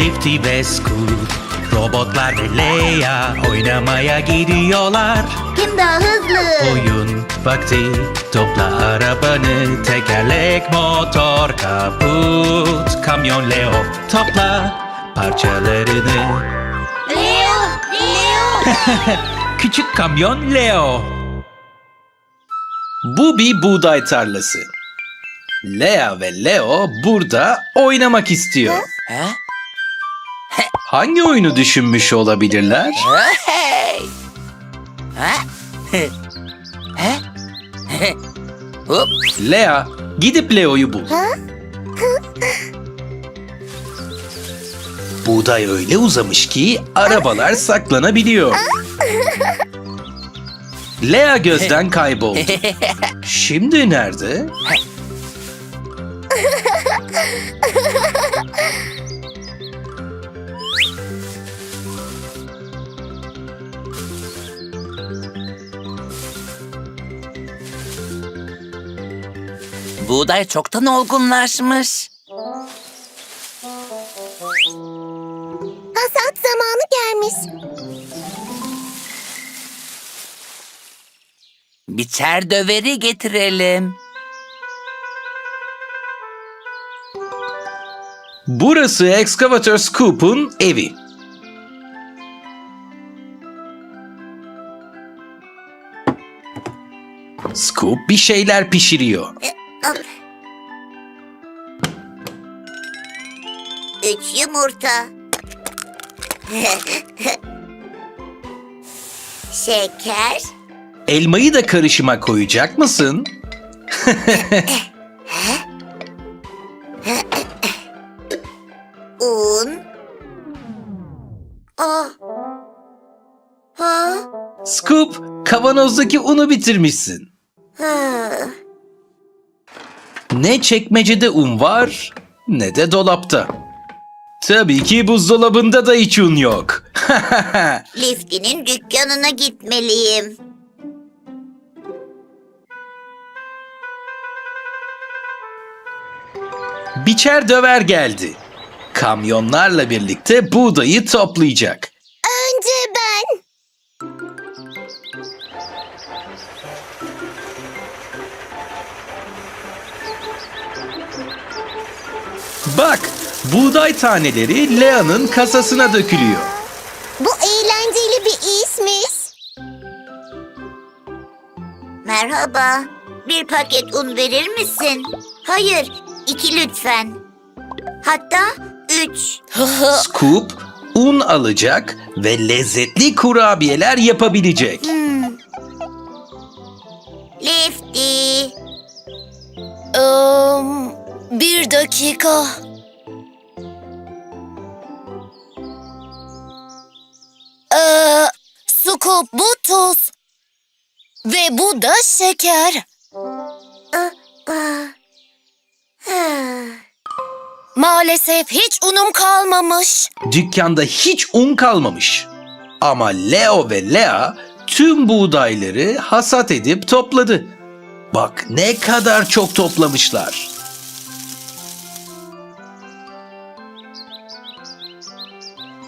Lifty ve Scoot Robotlar ve Leia oynamaya gidiyorlar Kim daha hızlı? Oyun vakti Topla arabanı Tekerlek, motor, kaput Kamyon Leo Topla parçalarını Leo! Leo! Küçük kamyon Leo. Bu bir buğday tarlası. Lea ve Leo burada oynamak istiyor. Ha? Hangi oyunu düşünmüş olabilirler? Hey! Ha? Ha? Hop. Lea, gidip Leo'yu bul. Buğday öyle uzamış ki arabalar saklanabiliyor. Lea gözden kayboldu. Şimdi nerede? Buğday çoktan olgunlaşmış. Hasat zamanı gelmiş. Biçer döveri getirelim. Burası Excavator Scoop'un evi. Scoop bir şeyler pişiriyor. Üç yumurta. Şeker. Elmayı da karışıma koyacak mısın? Un. Ah. Ha? Scoop, kavanozdaki unu bitirmişsin. Ha. Ne çekmecede un var, ne de dolapta. Tabii ki buzdolabında da hiç un yok. Lifty'nin dükkanına gitmeliyim. Biçer döver geldi. Kamyonlarla birlikte buğdayı toplayacak. Bak, buğday taneleri Lea'nın kasasına dökülüyor. Bu eğlenceli bir işmiş. Merhaba. Bir paket un verir misin? Hayır, iki lütfen. Hatta üç. Scoop, un alacak ve lezzetli kurabiyeler yapabilecek. Hmm. Lifty. bir dakika. Scoop bu tuz. Ve bu da şeker. Maalesef hiç unum kalmamış. Dükkanda hiç un kalmamış. Ama Leo ve Lea tüm buğdayları hasat edip topladı. Bak ne kadar çok toplamışlar.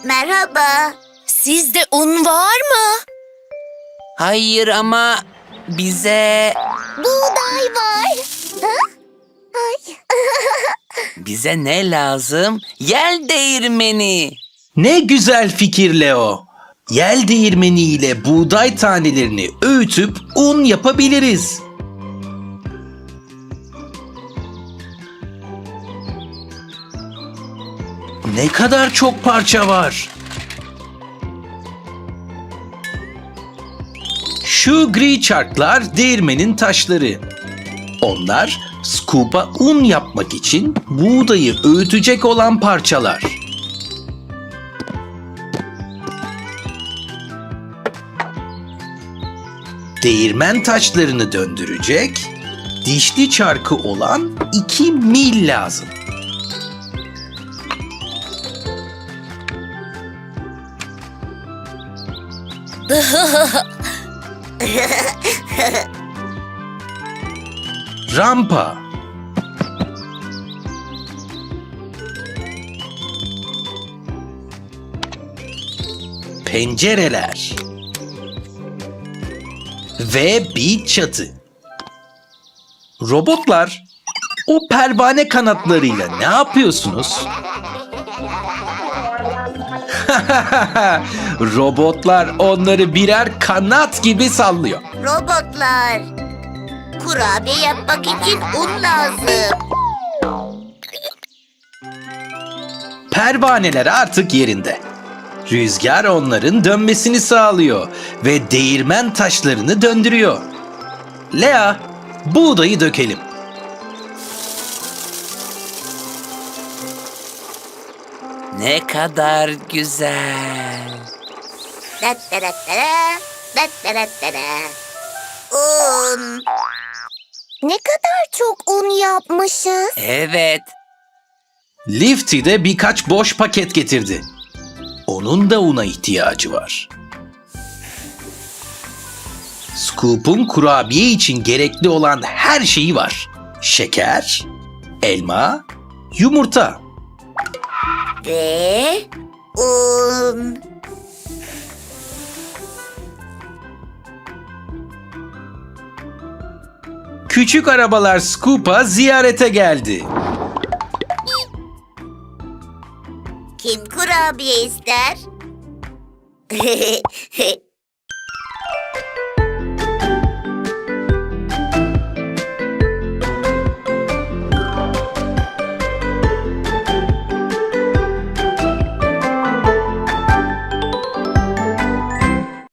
Merhaba. Sizde un var mı? Hayır ama bize Buğday var. Ay. bize ne lazım? Yel değirmeni. Ne güzel fikir Leo. Yel değirmeniyle buğday tanelerini öğütüp un yapabiliriz. Ne kadar çok parça var. Şu gri çarklar değirmenin taşları. Onlar scoop'a un yapmak için buğdayı öğütecek olan parçalar. Değirmen taşlarını döndürecek, dişli çarkı olan iki mil lazım. Rampa. Pencereler. Ve bir çatı. Robotlar, o pervane kanatlarıyla ne yapıyorsunuz? Robotlar onları birer kanat gibi sallıyor. Robotlar. Kurabiye yapmak için un lazım. Pervaneler artık yerinde. Rüzgar onların dönmesini sağlıyor ve değirmen taşlarını döndürüyor. Lea, buğdayı dökelim. Ne kadar güzel. Un. Ne kadar çok un yapmışız. Evet. Lifty de birkaç boş paket getirdi. Onun da una ihtiyacı var. Scoop'un kurabiye için gerekli olan her şeyi var. Şeker, elma, yumurta. Ve un. Küçük arabalar Scoop'a ziyarete geldi. Kim kurabiye ister?